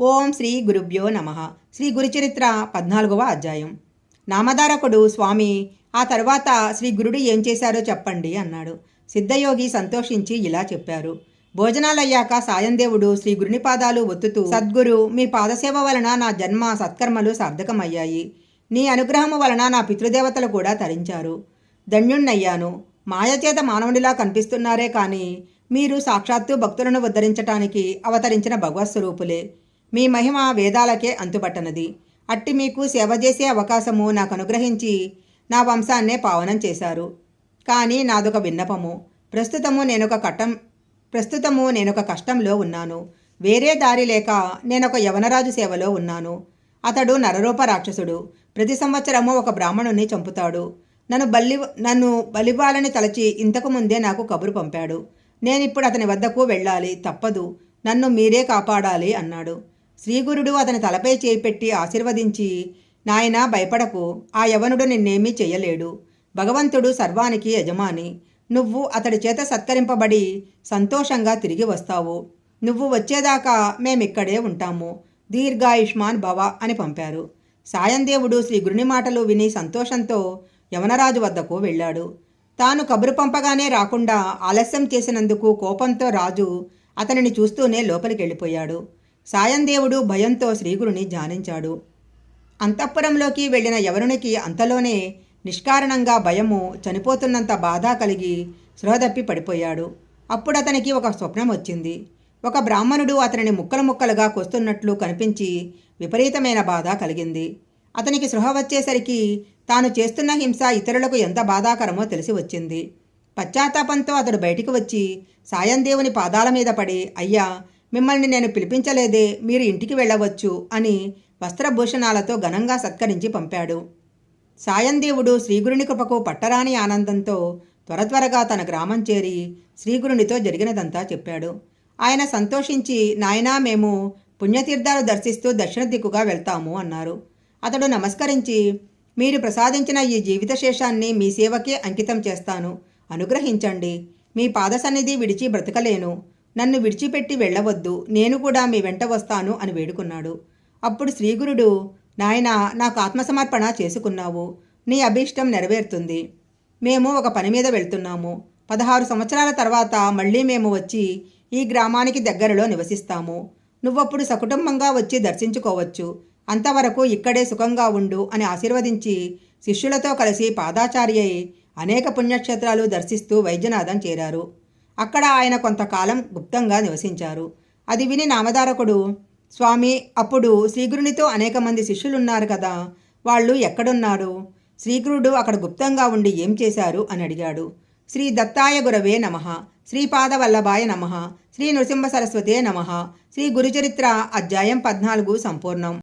ఓం శ్రీ గురుభ్యో నమ. శ్రీ గురుచరిత్ర పద్నాలుగవ అధ్యాయం. నామధారకుడు స్వామి ఆ తర్వాత శ్రీ గురుడు ఏం చేశారో చెప్పండి అన్నాడు. సిద్ధయోగి సంతోషించి ఇలా చెప్పారు. భోజనాలయ్యాక సాయందేవుడు శ్రీ గురుని పాదాలు ఒత్తుతూ సద్గురు మీ పాదసేవ వలన నా జన్మ సత్కర్మలు సార్థకమయ్యాయి. నీ అనుగ్రహము వలన నా పితృదేవతలు కూడా తరించారు. ధన్యుణ్ణయ్యాను. మాయచేత మానవునిలా కనిపిస్తున్నారే కానీ మీరు సాక్షాత్తు భక్తులను ఉద్ధరించటానికి అవతరించిన భగవత్ స్వరూపులే మీ మహిమ వేదాలకే అంతుపట్టనది. అట్టి మీకు సేవ చేసే అవకాశము నాకు అనుగ్రహించి నా వంశాన్నే పావనం చేశారు. కానీ నాదొక విన్నపము. ప్రస్తుతము నేనొక కట్టం ప్రస్తుతము నేనొక కష్టంలో ఉన్నాను. వేరే దారి లేక నేనొక యవనరాజు సేవలో ఉన్నాను. అతడు నరరూప రాక్షసుడు. ప్రతి సంవత్సరము ఒక బ్రాహ్మణుని చంపుతాడు. నన్ను బల్లి నన్ను బలివ్వాలని తలచి ఇంతకు ముందే నాకు కబురు పంపాడు. నేనిప్పుడు అతని వద్దకు వెళ్ళాలి తప్పదు. నన్ను మీరే కాపాడాలి అన్నాడు. శ్రీగురుడు అతని తలపై చేయి పెట్టి ఆశీర్వదించి నాయనా భయపడకు. ఆ యవనుడు నిన్నేమీ చేయలేడు భగవంతుడు సర్వానికి యజమాని. నువ్వు అతడి చేత సత్కరింపబడి సంతోషంగా తిరిగి వస్తావు. నువ్వు వచ్చేదాకా మేమిక్కడే ఉంటాము. దీర్ఘాయుష్మాన్ భవ అని పంపారు. సాయందేవుడు శ్రీ గురుని మాటలు విని సంతోషంతో యవనరాజు వద్దకు వెళ్ళాడు. తాను కబురు పంపగానే రాకుండా ఆలస్యం చేసినందుకు కోపంతో రాజు అతనిని చూస్తూనే లోపలికి వెళ్ళిపోయాడు సాయందేవుడు భయంతో శ్రీగురుని ధ్యానించాడు. అంతఃపురంలోకి వెళ్ళిన యవనునికి అంతలోనే నిష్కారణంగా భయము చనిపోతున్నంత బాధ కలిగి స్పృహదప్పి పడిపోయాడు. అప్పుడు అతనికి ఒక స్వప్నం వచ్చింది. ఒక బ్రాహ్మణుడు అతనిని ముక్కలు ముక్కలుగా కొస్తున్నట్లు కనిపించి విపరీతమైన బాధ కలిగింది. అతనికి సృహ వచ్చేసరికి తాను చేస్తున్న హింస ఇతరులకు ఎంత బాధాకరమో తెలిసి వచ్చింది. పశ్చాత్తాపంతో అతడు బయటికి వచ్చి సాయందేవుని పాదాల మీద పడి అయ్యా మిమ్మల్ని నేను పిలిపించలేదే మీరు ఇంటికి వెళ్ళవచ్చు అని వస్త్రభూషణాలతో ఘనంగా సత్కరించి పంపాడు. సాయందేవుడు శ్రీగురుని కృపకు పట్టరాని ఆనందంతో త్వర త్వరగా తన గ్రామం చేరి శ్రీగురునితో జరిగినదంతా చెప్పాడు. ఆయన సంతోషించి నాయనా మేము పుణ్యతీర్థాలు దర్శిస్తూ దక్షిణ దిక్కుగా వెళ్తాము అన్నారు. అతడు నమస్కరించి మీరు ప్రసాదించిన ఈ జీవిత శేషాన్ని మీ సేవకే అంకితం చేస్తాను. అనుగ్రహించండి. మీ పాద సన్నిధి విడిచి బ్రతకలేను. నన్ను విడిచిపెట్టి వెళ్ళవద్దు నేను కూడా మీ వెంట వస్తాను అని వేడుకున్నాడు. అప్పుడు శ్రీగురుడు నాయనా నాకు ఆత్మసమర్పణ చేసుకున్నావు నీ అభీష్టం నెరవేరుతుంది. మేము ఒక పని మీద వెళ్తున్నాము. పదహారు సంవత్సరాల తర్వాత మళ్ళీ మేము వచ్చి ఈ గ్రామానికి దగ్గరలో నివసిస్తాము. నువ్వప్పుడు సకుటుంబంగా వచ్చి దర్శించుకోవచ్చు. అంతవరకు ఇక్కడే సుఖంగా ఉండు అని ఆశీర్వదించి శిష్యులతో కలిసి పాదాచార్య అనేక పుణ్యక్షేత్రాలు దర్శిస్తూ వైద్యనాథం చేరారు. అక్కడ ఆయన కొంతకాలం గుప్తంగా నివసించారు. అది విని నామధారకుడు స్వామి అప్పుడు శ్రీగురునితో అనేక మంది శిష్యులున్నారు కదా వాళ్ళు ఎక్కడున్నారు? శ్రీగురుడు అక్కడ గుప్తంగా ఉండి ఏం చేశారు? అని అడిగాడు. శ్రీ దత్తాయ గురవే నమ శ్రీపాదవల్లభాయ నమ శ్రీ నృసింహ సరస్వతే నమ శ్రీ గురుచరిత్ర అధ్యాయం పద్నాలుగు సంపూర్ణం.